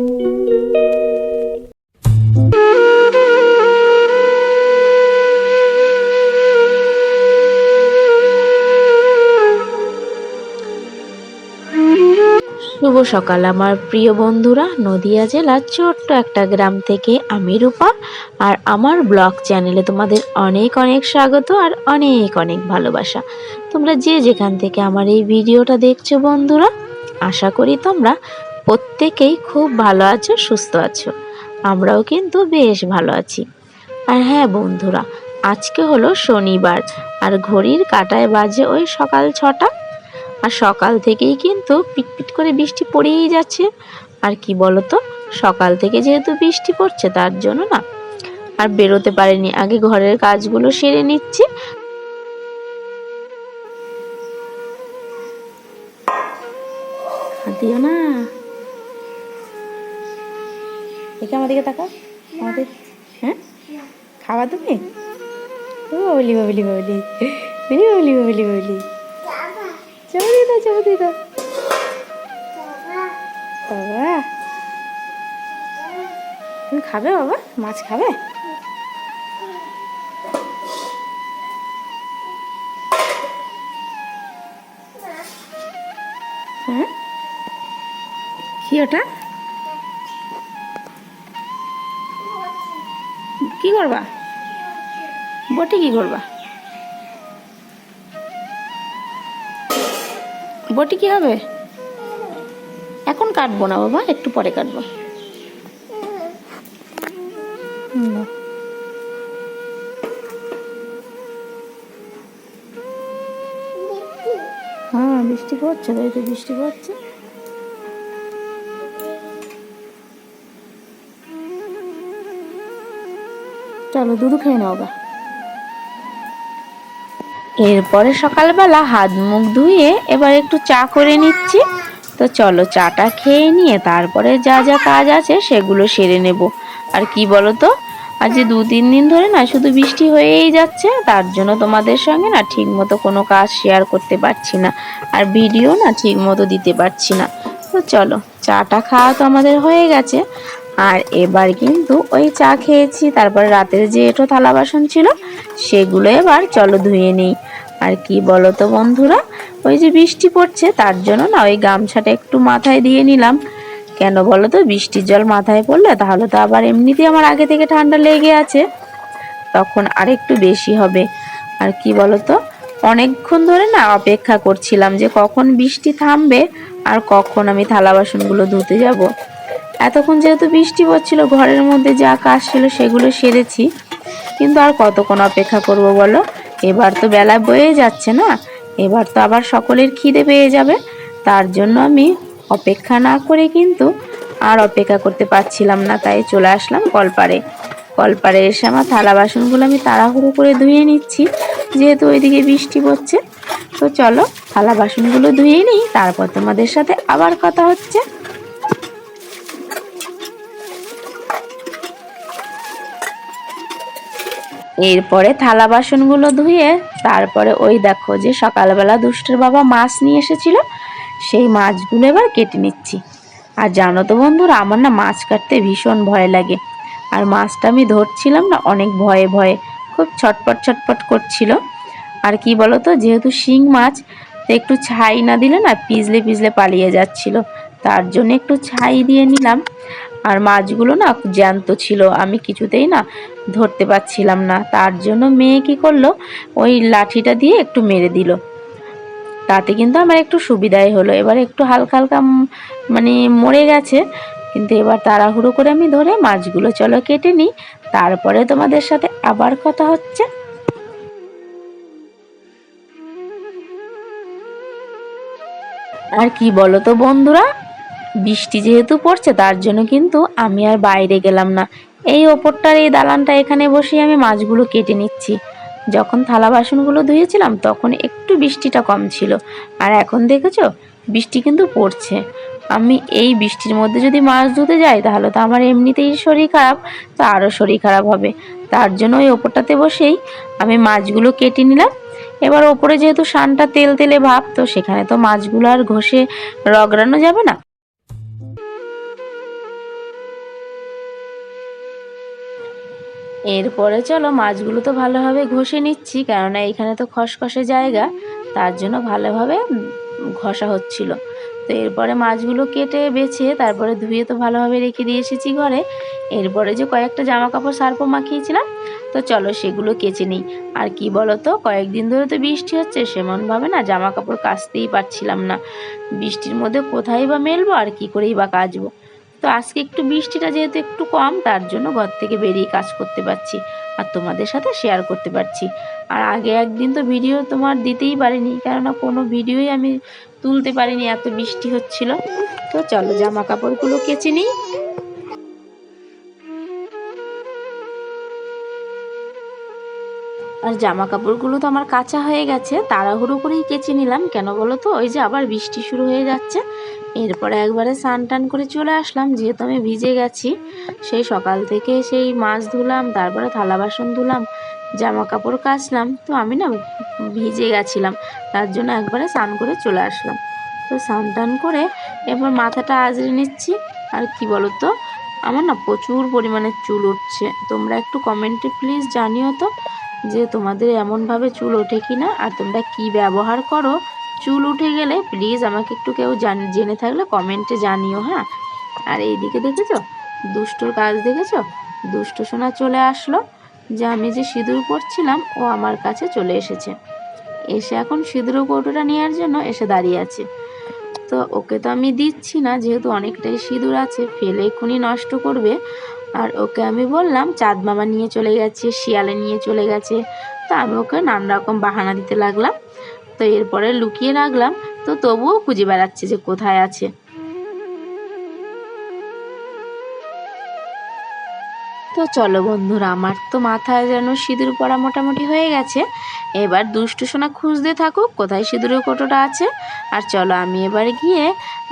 শুভ সকাল, আমার প্রিয় বন্ধুরা। নদিয়া জেলার ছোট্ট একটা গ্রাম থেকে আমি রূপা, আর আমার ব্লগ চ্যানেলে তোমাদের অনেক অনেক স্বাগত আর অনেক অনেক ভালোবাসা। তোমরা যে যেখান থেকে আমার এই ভিডিওটা দেখছ বন্ধুরা, আশা করি তোমরা প্রত্যেকেই খুব ভালো আছো, সুস্থ আছো। আমরাও কিন্তু বেশ ভালো আছি। আর হ্যাঁ বন্ধুরা, আজকে হলো শনিবার, আর ঘড়ির কাটায় বাজে ওই সকাল ছটা। আর সকাল থেকেই কিন্তু পিটপিট করে বৃষ্টি পড়েই যাচ্ছে। আর কি বলতো, সকাল থেকে যেহেতু বৃষ্টি পড়ছে তার জন্য না। আর বেরোতে পারিনি, আগে ঘরের কাজগুলো সেরে নিচ্ছি দেখে আমার দিকে তাকাও। আমাদের হ্যাঁ? খাওয়া তুমি? ও বলি বলি বলি। বলি বলি বলি বলি। চাপা দিয়ে দাও চাপা দিয়ে দাও বাবা। তুমি খাবে বাবা? মাছ খাবে? হ্যাঁ? কি ওটা? করবা? বটি কি করবা? বটি কি হবে? এখন কাটবো না বাবা, একটু পরে কাটবো। হ্যাঁ বৃষ্টি পড়ছে বৃষ্টি পড়ছে। চলো দুধু খেয়ে নাও গা। এরপরে সকালবেলা হাত মুখ ধুয়ে এবার একটু চা করে নিচ্ছি। তো চলো, চাটা খেয়ে নিয়ে তারপরে যা যা কাজ আছে সেগুলো সেরে নেব। আর কি বলো তো আজ যে দু তিন দিন ধরে না শুধু বৃষ্টি হয়েই যাচ্ছে, তার জন্য তোমাদের সঙ্গে না ঠিক মতো কোনো কাজ শেয়ার করতে পারছি না। আর ভিডিও না ঠিক মতো দিতে পারছি না। তো চলো, চাটা খাওয়া তো আমাদের হয়ে গেছে। আর এবার কিন্তু ওই চা খেয়েছি। তারপর রাতের যে এঁটো থালা বাসন ছিল, সেগুলো এবার চলো ধুয়ে নিই। আর কি বলো তো বন্ধুরা, ওই যে বৃষ্টি পড়ছে, তার জন্য না ওই গামছাটা একটু মাথায় দিয়ে নিলাম। কেন বলো তো বৃষ্টির জল মাথায় পড়লে তাহলে তো আবার এমনিতেই আমার আগে থেকে ঠান্ডা লেগে আছে। তখন আর একটু বেশি হবে। আর কি বলো তো অনেকক্ষণ ধরে না অপেক্ষা করছিলাম যে কখন বৃষ্টি থামবে আর কখন আমি থালা বাসনগুলো ধুতে যাব। এতক্ষণ যেহেতু বৃষ্টি পড়ছিল, ঘরের মধ্যে যা কাজ ছিল সেগুলো সেরেছি। কিন্তু আর কতক্ষণ অপেক্ষা করব বলো? এবার তো বেলা বয়ে যাচ্ছে না। এবার তো আবার সকলের খিদে পেয়ে যাবে। তার জন্য আমি অপেক্ষা না করে কিন্তু আর অপেক্ষা করতে পারছিলাম না, তাই চলে আসলাম কলপারে। কলপারে এসে আমার থালা বাসনগুলো আমি তাড়াহুড়ো করে ধুয়ে নিচ্ছি, যেহেতু ওইদিকে বৃষ্টি পড়ছে। তো চলো, থালা বাসনগুলো ধুয়ে নিই, তারপর তোমাদের সাথে আবার কথা হচ্ছে। এরপরে থালা বাসনগুলো ধুয়ে, তারপরে ওই দেখো যে সকালবেলা দুষ্টের বাবা মাছ নিয়ে এসেছিল, সেই মাছগুলো এবার কেটে নিচ্ছি। আর জানো তো বন্ধুরা, আমার না মাছ কাটতে ভীষণ ভয় লাগে। আর মাছটা আমি ধরছিলাম না, অনেক ভয়ে ভয়ে, খুব ছটপট ছটপট করছিল। আর কি বলতো, যেহেতু শিং মাছ, তো একটু ছাই না দিলে না পিছলে পিছলে পালিয়ে যাচ্ছিল। তার জন্য একটু ছাই দিয়ে নিলাম। আর মাছগুলো না জ্যান্ত ছিল, আমি কিছুতেই না ধরতে পারছিলাম না। তার জন্য মেয়ে কি করল? ওই লাঠিটা দিয়ে একটু মেরে দিল। তাতে কিন্তু আমার একটু সুবিধাই হলো। এবার একটু হালকা হালকা মানে মরে গেছে। কিন্তু এবার তাড়াহুড়ো করে আমি ধরে মাছগুলো চলো কেটে নিই। তারপরে তোমাদের সাথে আবার কথা হচ্ছে। আর কি বলো তো বন্ধুরা? বৃষ্টি যেহেতু পড়ছে, তার জন্য কিন্তু আমি আর বাইরে গেলাম না। এই ওপরটার এই দালানটা এখানে বসে আমি মাছগুলো কেটে নিচ্ছি। যখন থালা বাসনগুলো ধুয়েছিলাম, তখন একটু বৃষ্টিটা কম ছিল। আর এখন দেখেছ, বৃষ্টি কিন্তু পড়ছে। আমি এই বৃষ্টির মধ্যে যদি মাছ ধুতে যাই, তাহলে তো আমার এমনিতেই শরীর খারাপ, তো আরও শরীর খারাপ হবে। তার জন্য ওই ওপরটাতে বসেই আমি মাছগুলো কেটে নিলাম। এবার ওপরে যেহেতু সানটা তেল তেলে ভাব, তো সেখানে তো মাছগুলো আর ঘষে রগড়ানো যাবে না। এরপরে চলো, মাছগুলো তো ভালোভাবে ঘষে নিচ্ছি, কেননা এখানে তো খসখসে জায়গা, তার জন্য ভালোভাবে ঘষা হচ্ছিল। তো এরপরে মাছগুলো কেটে বেছে, তারপরে ধুয়ে তো ভালোভাবে রেখে দিয়ে এসেছি ঘরে। এরপরে যে কয়েকটা জামা কাপড় সার্ফও মাখিয়েছিলাম, তো চলো সেগুলো কেচে নিই। আর কি বলো তো কয়েকদিন ধরে তো বৃষ্টি হচ্ছে, সেমনভাবে না জামা কাপড় কাচতেই পারছিলাম না। বৃষ্টির মধ্যে কোথায় বা মেলবো, আর কি করেই বা কাচবো? তো আজকে একটু বৃষ্টিটা যেহেতু একটু কম, তার জন্য ঘর থেকে বেরিয়ে কাজ করতে পারছি আর তোমাদের সাথে শেয়ার করতে পারছি। আর আগে একদিন তো ভিডিও তোমার দিতেই পারিনি, কেননা কোনো ভিডিওই আমি তুলতে পারিনি, এত বৃষ্টি হচ্ছিল। তো চলো জামা কাপড়গুলো কেচে নিই। আর জামা কাপড়গুলো তো আমার কাঁচা হয়ে গেছে, তাড়াহুড়ো করেই কেচে নিলাম। কেন বলো তো? ওই যে আবার বৃষ্টি শুরু হয়ে যাচ্ছে। এরপরে একবারে স্নান টান করে চলে আসলাম, যেহেতু আমি ভিজে গেছি। সেই সকাল থেকে সেই মাছ ধুলাম, তারপরে থালা বাসন ধুলাম জামা কাপড় কাচলাম। তো আমি না ভিজে গেছিলাম, তার জন্য একবারে স্নান করে চলে আসলাম। তো স্নান টান করে এবার মাথাটা আজরে নিচ্ছি। আর কি বলো তো? আমার না প্রচুর পরিমাণে চুল উঠছে। তোমরা একটু কমেন্টে প্লিজ জানিও তো। যে তোমাদের এমনভাবে চুল ওঠে কি না আর তোমরা কি ব্যবহার করো, চুল উঠে গেলে প্লিজ আমাকে একটু কেউ জান, জেনে থাকলে কমেন্টে জানিও হ্যাঁ? আর এইদিকে দেখেছ? দুষ্টুর কাজ দেখেছ? দুষ্ট সোনা চলে আসলো, যে আমি যে সিঁদুর পরছিলাম, ও আমার কাছে চলে এসেছে। এসে এখন সিঁদুর কৌটোটা নেওয়ার জন্য এসে দাঁড়িয়ে আছে। তো ওকে তো আমি দিচ্ছি না, যেহেতু অনেকটাই সিঁদুর আছে, ফেলে এক্ষুনি নষ্ট করবে। আর ওকে আমি বললাম, চাঁদ মামা নিয়ে চলে গেছে, শিয়ালে নিয়ে চলে গেছে। তো আমি ওকে নানা রকম বাহানা দিতে লাগলাম। তো এরপরে লুকিয়ে রাখলাম, তো তবুও খুঁজে বেড়াচ্ছে যে কোথায় আছে। তো চলো বন্ধুরা, আমার তো মাথায় যেন সিঁদুর পড়া মোটামুটি হয়ে গেছে। এবার দুষ্টু সোনা খুঁজতে থাকুক, কোথায় সিঁদুরের কোটোটা আছে। আর চলো আমি এবার গিয়ে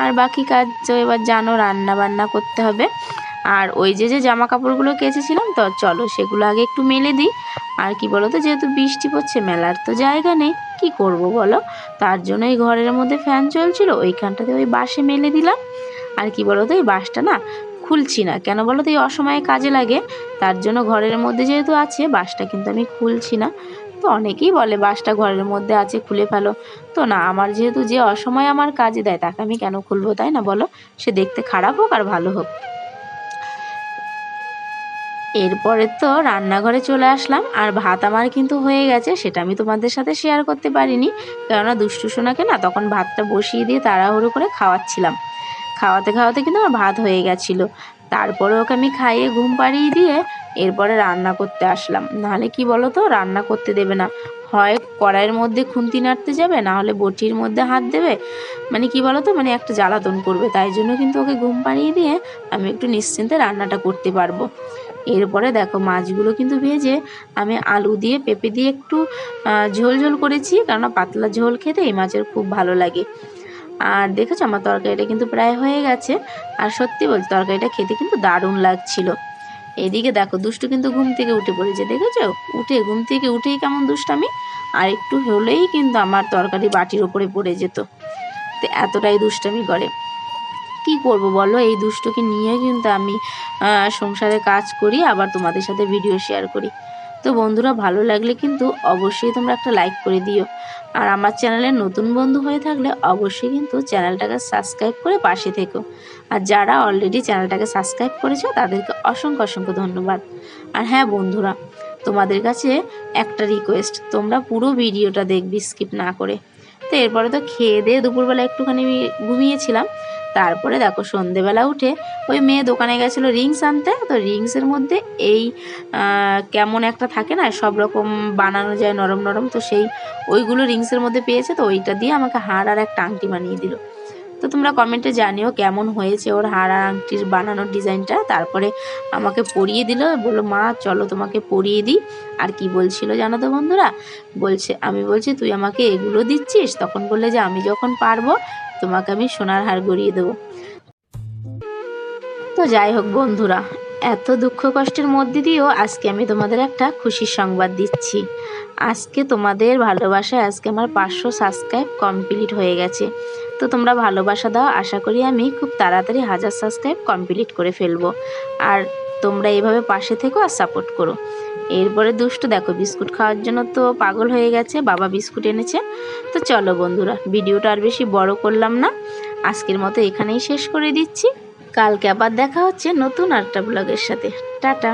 আর বাকি কাজ তো এবার জানো রান্না বান্না করতে হবে। আর ওই যে যে জামা কাপড়গুলো কেচেছিলাম তো, চলো সেগুলো আগে একটু মেলে দিই। আর কি বলো তো যেহেতু বৃষ্টি পড়ছে, মেলার তো জায়গা নেই, কি করব বলো? তার জন্য এই ঘরের মধ্যে ফ্যান চলছিল, ওইখানটাতে ওই বাসে মেলে দিলাম। আর কি বলো তো এই বাসটা না খুলছি না, কেন বলো তো, এই অসময়ে কাজে লাগে। তার জন্য ঘরের মধ্যে যেহেতু আছে বাসটা কিন্তু আমি খুলছি না। তো অনেকেই বলে বাসটা ঘরের মধ্যে আছে, খুলে ফেলো। তো না, আমার যেহেতু যে অসময় আমার কাজে দেয়, তাকে আমি কেন খুলবো তাই না বলো? সে দেখতে খারাপ হোক আর ভালো হোক। এরপরে তো রান্নাঘরে চলে আসলাম, আর ভাত আমার কিন্তু হয়ে গেছে, সেটা আমি তোমাদের সাথে শেয়ার করতে পারিনি। কেননা দুষ্টু সোনাকে না তখন ভাতটা বসিয়ে দিয়ে তাড়াহুড়ো করে খাওয়াচ্ছিলাম। খাওয়াতে খাওয়াতে কিন্তু আমার ভাত হয়ে গেছিল। তারপরে ওকে আমি খাইয়ে ঘুম পাড়িয়ে দিয়ে এরপরে রান্না করতে আসলাম। নাহলে কি বলো তো রান্না করতে দেবে না। হয় কড়াইয়ের মধ্যে খুন্তি নাড়তে যাবে না হলে বটির মধ্যে হাত দেবে। মানে কি বলো তো মানে একটা জ্বালাতন করবে। তাই জন্য কিন্তু ওকে ঘুম পাড়িয়ে দিয়ে আমি একটু নিশ্চিন্তে রান্নাটা করতে পারব। এরপরে দেখো মাছগুলো কিন্তু ভেজে আমি আলু দিয়ে, পেঁপে দিয়ে একটু ঝোল ঝোল করেছি, কেননা পাতলা ঝোল খেতে এই মাছের খুব ভালো লাগে। আর দেখেছ আমার তরকারিটা কিন্তু প্রায় হয়ে গেছে। আর সত্যি বলছি তরকারিটা খেতে কিন্তু দারুণ লাগছিল। এদিকে দেখো দুষ্টু কিন্তু ঘুম থেকে উঠে পড়েছে, দেখেছ? উঠে ঘুম থেকে উঠেই কেমন দুষ্টামি। আর একটু হলেই কিন্তু আমার তরকারি বাটির ওপরে পড়ে যেত। তো এতটাই দুষ্টামি করে। কি করব বলো? এই দুষ্টকে নিয়ে কিন্তু আমি সংসারে কাজ করি, আবার তোমাদের সাথে ভিডিও শেয়ার করি। তো বন্ধুরা, ভালো লাগলে কিন্তু অবশ্যই তোমরা একটা লাইক করে দিও। আর আমার চ্যানেলে নতুন বন্ধু হয়ে থাকলে অবশ্যই কিন্তু চ্যানেলটাকে সাবস্ক্রাইব করে পাশে থেকো। আর যারা অলরেডি চ্যানেলটাকে সাবস্ক্রাইব করেছ, তাদেরকে অসংখ্য অসংখ্য ধন্যবাদ। আর হ্যাঁ বন্ধুরা, তোমাদের কাছে একটা রিকোয়েস্ট তোমরা পুরো ভিডিওটা দেখবি স্কিপ না করে। তো এরপরে তো খেয়ে দিয়ে দুপুরবেলা একটুখানি ঘুমিয়েছিলাম। তারপরে দেখো সন্ধেবেলা উঠে ওই মেয়ে দোকানে গেছিল রিংস আনতে। তো রিংসের মধ্যে এই কেমন একটা থাকে না, সব রকম বানানো যায় নরম নরম, তো সেই ওইগুলো রিংসের মধ্যে পেয়েছে। তো ওইটা দিয়ে আমাকে হাড় আর একটা আংটি বানিয়ে দিল। তো তোমরা কমেন্টে জানিও কেমন হয়েছে ওর হাড় আংটির বানানোর ডিজাইনটা। তারপরে আমাকে পরিয়ে দিল, বলল, মা, চলো তোমাকে পরিয়ে দিই। আর কি বলছিল জানো তো বন্ধুরা? বলছে, আমি বলছি, তুই আমাকে এগুলো দিচ্ছিস? তখন বললে যে, আমি যখন পারব, তোমাকে আমি সোনার হার গড়িয়ে দেবো। তো যাই হোক বন্ধুরা, এত দুঃখ কষ্টের মধ্যে দিয়েও আজকে আমি তোমাদের একটা খুশির সংবাদ দিচ্ছি। আজকে তোমাদের ভালোবাসায় আজকে আমার পাঁচশো সাবস্ক্রাইব কমপ্লিট হয়ে গেছে। তো তোমরা ভালোবাসা দাও, আশা করি আমি খুব তাড়াতাড়ি হাজার সাবস্ক্রাইব কমপ্লিট করে ফেলব। আর তোমরা এইভাবে পাশে থেকো আর সাপোর্ট করো। এরপরে দুষ্টু, দেখো বিস্কুট খাওয়ার জন্য তো পাগল হয়ে গেছে, বাবা বিস্কুট এনেছে। তো চলো বন্ধুরা, ভিডিওটা আর বেশি বড় করলাম না। আজকের মতো এখানেই শেষ করে দিচ্ছি। কালকে আবার দেখা হচ্ছে নতুন আরেকটা ব্লগের সাথে। টাটা।